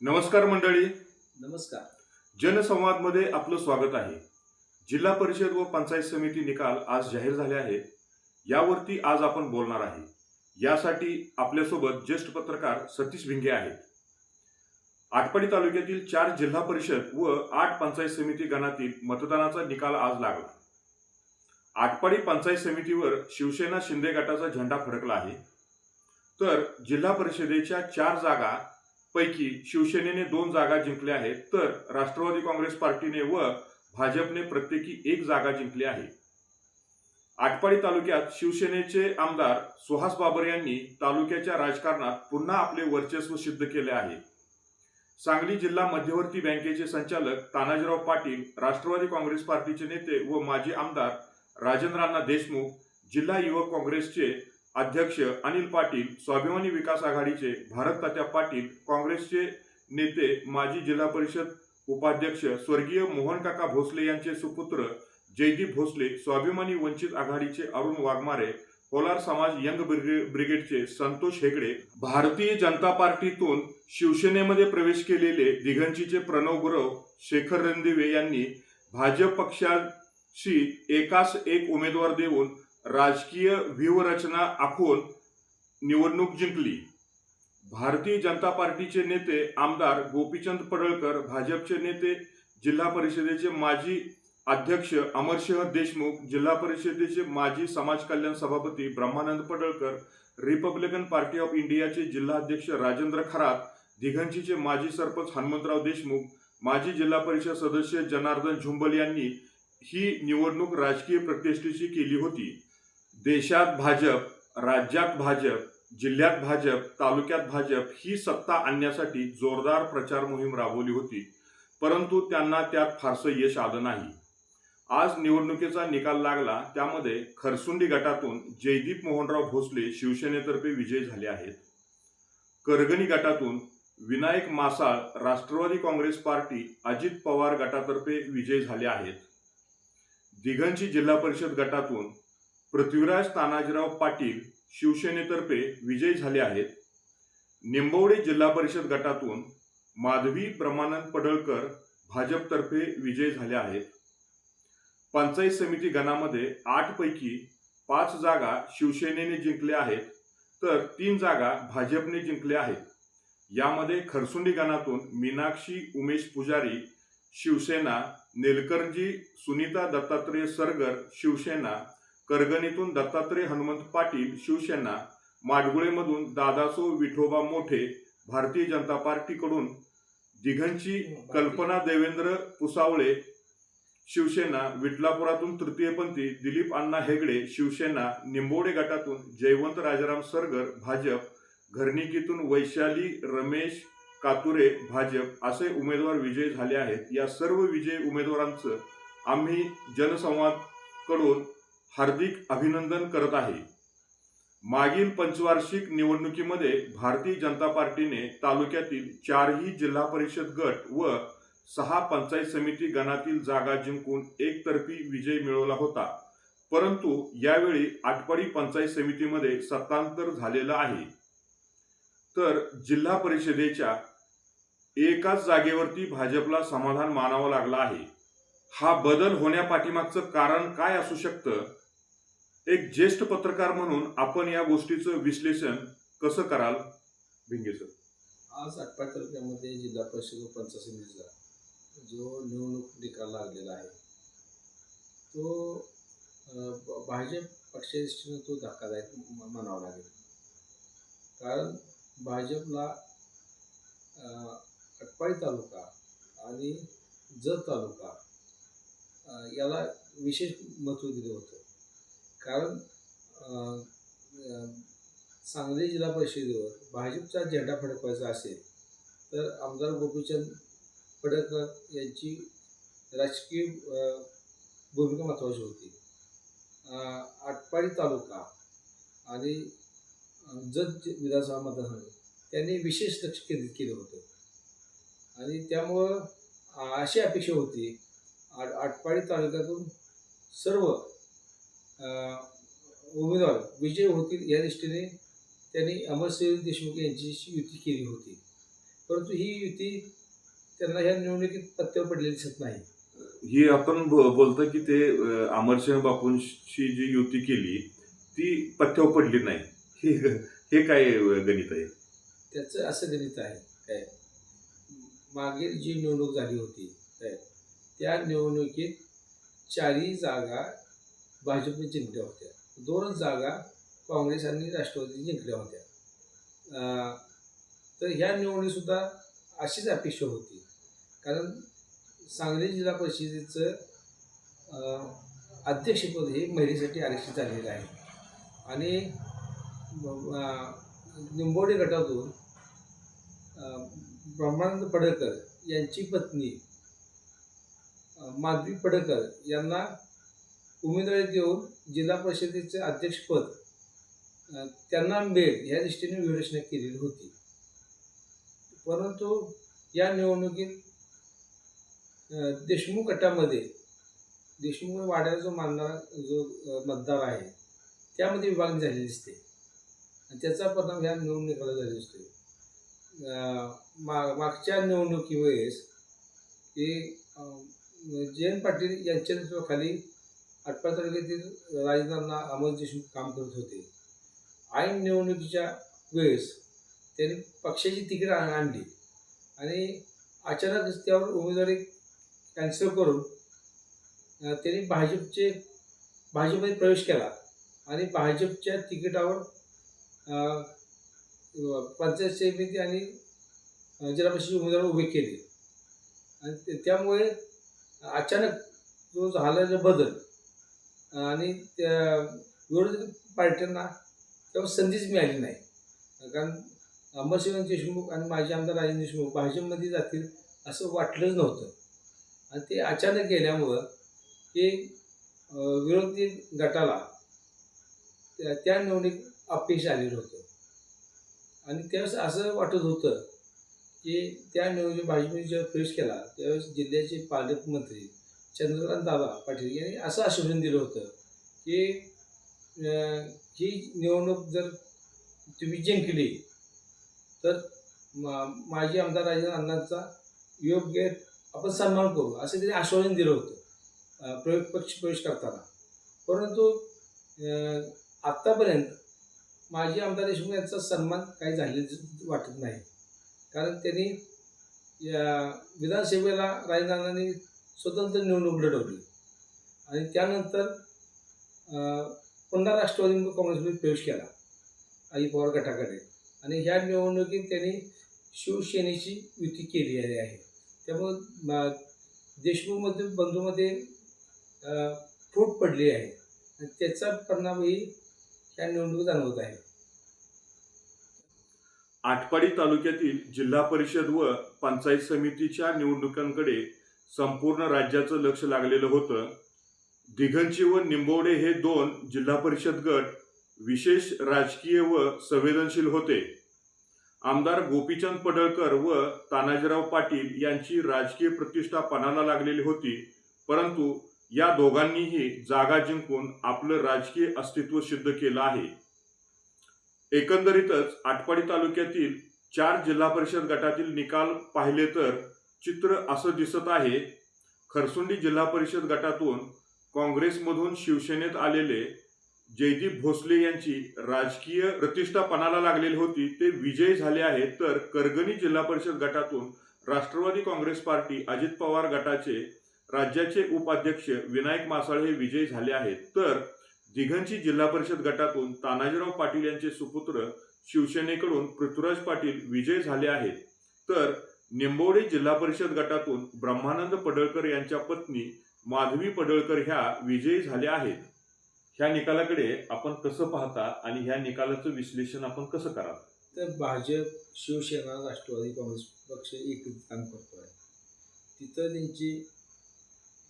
नमस्कार मंडळी. नमस्कार. जनसंवादमध्ये आपलं स्वागत आहे. जिल्हा परिषद व पंचायत समिती निकाल आज जाहीर झाले आहेत. यावरती आज आपण बोलणार आहे. यासाठी आपल्यासोबत ज्येष्ठ पत्रकार सतीश भिंगे आहेत. आटपाडी तालुक्यातील चार जिल्हा परिषद व आठ पंचायत समिती गणातील मतदानाचा निकाल आज लागला. आटपाडी पंचायत समितीवर शिवसेना शिंदे गटाचा झेंडा फडकला आहे. तर जिल्हा परिषदेच्या चार जागा पैकी शिवसेनेने दोन जागा जिंकल्या आहेत तर राष्ट्रवादी काँग्रेस पार्टीने व भाजपने प्रत्येकी एक जागा जिंकली आहे. आटपाडी तालुक्यात शिवसेनेचे आमदार सुहास बाबर यांनी तालुक्याच्या राजकारणात पुन्हा आपले वर्चस्व सिद्ध केले आहे. सांगली जिल्हा मध्यवर्ती बँकेचे संचालक तानाजीराव पाटील राष्ट्रवादी काँग्रेस पार्टीचे नेते व माजी आमदार राजेंद्रांना देशमुख जिल्हा युवक काँग्रेसचे अध्यक्ष अनिल पाटील स्वाभिमानी विकास आघाडीचे भारत तात्या पाटील काँग्रेसचे नेते माजी जिल्हा परिषद उपाध्यक्ष स्वर्गीय मोहनकाका भोसले यांचे सुपुत्र जयदीप भोसले स्वाभिमानी वंचित आघाडीचे अरुण वाघमारे कोलार समाज यंग ब्रिगे- ब्रिगेडचे संतोष हेगडे भारतीय जनता पार्टीतून शिवसेनेमध्ये प्रवेश केलेले दिघंचीचे प्रणव गुरव शेखर रणदिवे यांनी भाजप पक्षाशी एकास एक उमेदवार देऊन राजकीय व्यूहरचना आखून निवडणूक जिंकली. भारतीय जनता पार्टीचे नेते आमदार गोपीचंद पडळकर भाजपचे नेते जिल्हा परिषदेचे माजी अध्यक्ष अमरसिंह देशमुख जिल्हा परिषदेचे माजी समाज कल्याण सभापती Brahmanand Padalkar Republican Party of इंडियाचे जिल्हाध्यक्ष राजेंद्र खरात दिघंचीचे माजी सरपंच हनुमंतराव देशमुख माजी जिल्हा परिषद सदस्य जनार्दन झुंबल यांनी ही निवडणूक राजकीय प्रतिष्ठेची केली होती. देशात भाजप राज्यात भाजप जिल्ह्यात भाजप तालुक्यात भाजप ही सत्ता आणण्यासाठी जोरदार प्रचार मोहीम राबवली होती. परंतु त्यांना त्यात फारसं यश आलं नाही. आज निवडणुकीचा निकाल लागला त्यामध्ये खरसुंडी गटातून जयदीप मोहनराव भोसले शिवसेनेतर्फे विजयी झाले आहेत. करगणी गटातून विनायक मासाळ राष्ट्रवादी काँग्रेस पार्टी अजित पवार गटातर्फे विजयी झाले आहेत. दिघंची जिल्हा परिषद गटातून पृथ्वीराज तानाजीराव पाटील शिवसेनेतर्फे विजयी झाले आहेत. निंबवडे जिल्हा परिषद गटातून माधवी प्रमानंद पडळकर भाजपतर्फे विजयी झाले आहेत. पंचायत समिती गणामध्ये आठपैकी पाच जागा शिवसेनेने जिंकल्या आहेत तर तीन जागा भाजपने जिंकल्या आहेत. यामध्ये खरसुंडी गणातून मीनाक्षी उमेश पुजारी शिवसेना नेलकरजी सुनीता दत्तात्रय सरगर शिवसेना करगणीतून दत्तात्रय हनुमंत पाटील शिवसेना माडगुळेमधून दादासो विठोबा मोठे भारतीय जनता पार्टीकडून दिघंची कल्पना देवेंद्र पुसावळे शिवसेना विटलापुरातून तृतीयपंथी दिलीप अण्णा हेगडे शिवसेना निंबोडे गटातून जयवंत राजाराम सरगर भाजप घरणिकीतून वैशाली रमेश कातुरे भाजप असे उमेदवार विजयी झाले आहेत. या सर्व विजयी उमेदवारांचं आम्ही जनसंवादकडून हार्दिक अभिनंदन करत आहे. मागील पंचवार्षिक निवडणुकीमध्ये भारतीय जनता पार्टीने तालुक्यातील चारही जिल्हा परिषद गट व सहा पंचायत समिती गणातील जागा जिंकून एकतर्फी विजय मिळवला होता. परंतु यावेळी आटपाडी पंचायत समितीमध्ये सत्तांतर झालेलं आहे. तर जिल्हा परिषदेच्या एकाच जागेवरती भाजपला समाधान मानावं लागलं आहे. हा बदल होण्यापाठीमागचं कारण काय असू शकतं? एक ज्येष्ठ पत्रकार म्हणून आपण या गोष्टीचं विश्लेषण कसं कराल? भिंगे सर आज आटपाड तालुक्यामध्ये जिल्हा परिषद व पंचायत समितीचा जो निवडणूक निकाल लागलेला आहे तो भाजप ब- भाजप तो धक्कादायक म्हणावा लागेल. कारण भाजपला अं, तालुका आणि जत तालुका याला विशेष महत्त्व दिलं होतं. कारण सांगली जिल्हा परिषदेवर भाजपचा झेंडा फडकवायचा असेल तर आमदार गोपीचंद पडळकर यांची राजकीय भूमिका महत्त्वाची होती. आटपाडी तालुका आणि जत विधानसभा मतदारसंघ त्यांनी विशेष लक्ष केंद्रित केलं होतं. आणि त्यामुळं अशी अपेक्षा होती आट आटपाडी तालुक्यातून सर्व उमेदवार विजय होतील या दृष्टीने त्यांनी अमरसिंह देशमुख यांची युती केली होती. परंतु ही युती त्यांना ह्या निवडणुकीत पत्त्यावर पडलेली दिसत नाही. ही आपण बोलतो की ते अमरसिंह बापूंशी जी युती केली ती पथ्यावर पडली नाही. हे हे काय गणित आहे? त्याचं असं गणित आहे. काय? मागील जी निवडणूक झाली होती काय? त्या निवडणुकीत चारही जागा भाजपने जिंकल्या होत्या. दोनच जागा काँग्रेस आणि राष्ट्रवादी जिंकल्या होत्या. तर ह्या निवडणुकीसुद्धा अशीच अपेक्षा होती. कारण सांगली जिल्हा परिषदेचं अध्यक्षपद हे महिलेसाठी आरक्षित झालेलं आहे. आणि निंबोडे गटातून ब्रह्मानंद पडळकर यांची पत्नी माधवी पडकर यांना उमेदवारी देऊन जिल्हा परिषदेचे अध्यक्षपद त्यांना मिळेल या दृष्टीने विवेचना केलेली होती. परंतु या निवडणुकीत देशमुख गटामध्ये देशमुख वाड्याचा जो मानणारा जो मतदार आहे त्यामध्ये विभागणी झालेली दिसते. आणि त्याचा परिणाम ह्या निवडणुकीला झालेला दिसतो मा मागच्या निवडणुकीवेळेस हे जयंत पाटील यांच्या नेतृत्वाखाली आटपा तालुक्यातील राजदारांना अमोल देशमुख काम करत होते. ऐन निवडणुकीच्या वेळेस त्यांनी पक्षाची तिकीट आण- आणली. आणि अचानक त्यावर उमेदवारी कॅन्सल करून त्यांनी भाजपचे भाजपमध्ये प्रवेश केला. आणि भाजपच्या तिकिटावर पंचायत समिती आणि जिल्हा परिषद उमेदवार उभे केले. आणि त्यामुळे अचानक जो झालेला बदल आणि त्या विरोधी पार्ट्यांना तेव्हा संधीच मिळाली नाही. कारण अमरसिंह देशमुख आणि माजी आमदार राजेंद्र देशमुख भाजपमध्ये जातील असं वाटलंच नव्हतं. आणि ते अचानक गेल्यामुळं ते विरोधी गटाला त्या त्या निवडणूक अपयश आलेलं होतं. आणि त्यावेळेस असं वाटत होतं की त्या निवडणुकीत भाजपने जेव्हा प्रवेश केला त्यावेळेस जिल्ह्याचे पालकमंत्री चंद्रकांत दादा पाटील यांनी असं आश्वासन दिलं होतं की ही निवडणूक जर तुम्ही जिंकली तर मा- माजी आमदार राजेंद्र अण्णांचा योग्य आपण सन्मान करू असं त्यांनी आश्वासन दिलं होतं प्रयोग पक्ष प्रवेश करताना. परंतु आत्तापर्यंत माजी आमदार देशमुख यांचा सन्मान काही झाले वाटत नाही. कारण त्यांनी या विधानसभेला राजनारायणांनी स्वतंत्र निवडणूक लढवली. आणि त्यानंतर पुन्हा राष्ट्रवादी काँग्रेसमध्ये प्रवेश केला आई पवार गटाकडे. आणि ह्या निवडणुकीत त्यांनी शिवसेनेची युती केलेली आहे. त्यामुळं देशमुखमध्ये बंधूमध्ये फूट पडली आहे. आणि त्याचा परिणामही ह्या निवडणुकीत जाणवत आहे. आटपाडी तालुक्यातील जिल्हा परिषद व पंचायत समितीच्या निवडणुकांकडे संपूर्ण राज्याचं लक्ष लागलेलं होतं. दिघंची व निंबवडे हे दोन जिल्हा परिषद गट विशेष राजकीय व संवेदनशील होते. आमदार गोपीचंद पडळकर व तानाजीराव पाटील यांची राजकीय प्रतिष्ठा पणाला लागलेली होती परंतु या दोघांनीही जागा जिंकून आपलं राजकीय अस्तित्व सिद्ध केलं आहे. एकंदरीतच आटपाडी तालुक्यातील चार जिल्हा परिषद गटातील निकाल पाहिले तर चित्र असं दिसत आहे. खरसुंडी जिल्हा परिषद गटातून काँग्रेसमधून शिवसेनेत आलेले जयदीप भोसले यांची राजकीय प्रतिष्ठा पणाला लागलेली होती. ते विजयी झाले आहेत. तर करगणी जिल्हा परिषद गटातून राष्ट्रवादी काँग्रेस पार्टी अजित पवार गटाचे राज्याचे उपाध्यक्ष विनायक मासाळ हे विजयी झाले आहेत. तर दिघंची जिल्हा परिषद गटातून तानाजीराव पाटील यांचे सुपुत्र शिवसेनेकडून पृथ्वीराज पाटील विजय झाले आहेत. तर निंबोडे जिल्हा परिषद गटातून ब्रह्मानंद पडळकर यांच्या पत्नी माधवी पडळकर ह्या विजयी झाल्या आहेत. ह्या निकालाकडे आपण कसं पाहता आणि ह्या निकालाचं विश्लेषण आपण कसं कराल? तर भाजप शिवसेना राष्ट्रवादी काँग्रेस पक्ष एकत्रित काम करतो आहे तिथं त्यांची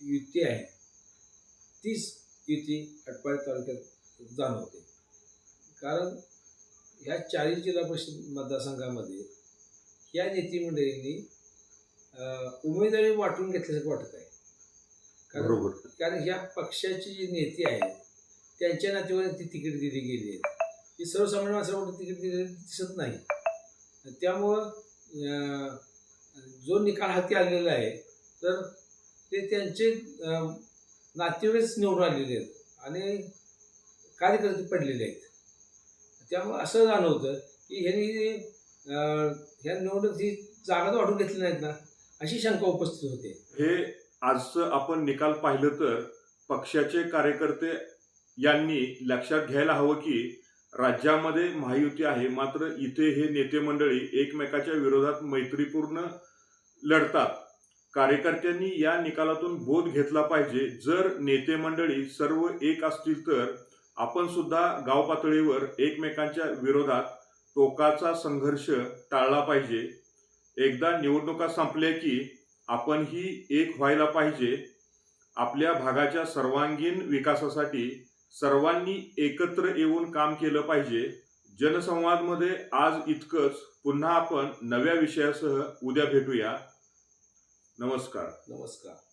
युती आहे. तीच युती अटपाडी तालुक्यात जाणवते. कारण ह्या चाळीस जिल्हा परिषद मतदारसंघामध्ये या नेतेमंडळींनी उमेदवारी वाटून घेतल्यासारखं वाटत आहे. कारण कारण ह्या पक्षाची जी नेते आहेत त्यांच्या नातेवाईक ती तिकीट दिली गेली आहेत. ती सर्वसामान्य माणसाला तिकीट दिलेली दिसत नाही. त्यामुळं जो निकाल हाती आलेला आहे तर ते त्यांचे नातेवाईकच निवडून आलेले आहेत आणि कार्यकर्ते पडलेले आहेत. त्यामुळं असं जाणवतं की ह्यांनी ह्या निवडणूक ही जागाच वाटून घेतली नाहीत ना अशी शंका उपस्थित होते. हे आजचं आपण निकाल पाहिलं तर पक्षाचे कार्यकर्ते यांनी लक्षात घ्यायला हवं की राज्यामध्ये महायुती आहे मात्र इथे हे नेते मंडळी एकमेकाच्या विरोधात मैत्रीपूर्ण लढतात. कार्यकर्त्यांनी या निकालातून बोध घेतला पाहिजे. जर नेते मंडळी सर्व एक असतील तर आपण सुद्धा गाव पातळीवर एकमेकांच्या विरोधात टोकाचा संघर्ष टाळला पाहिजे. एकदा निवडणुका संपल्या की आपणही एक व्हायला पाहिजे. आपल्या भागाच्या सर्वांगीण विकासासाठी सर्वांनी एकत्र येऊन काम केलं पाहिजे. जनसंवादमध्ये आज इतकंच. पुन्हा आपण नव्या विषयासह उद्या भेटूया. नमस्कार. नमस्कार.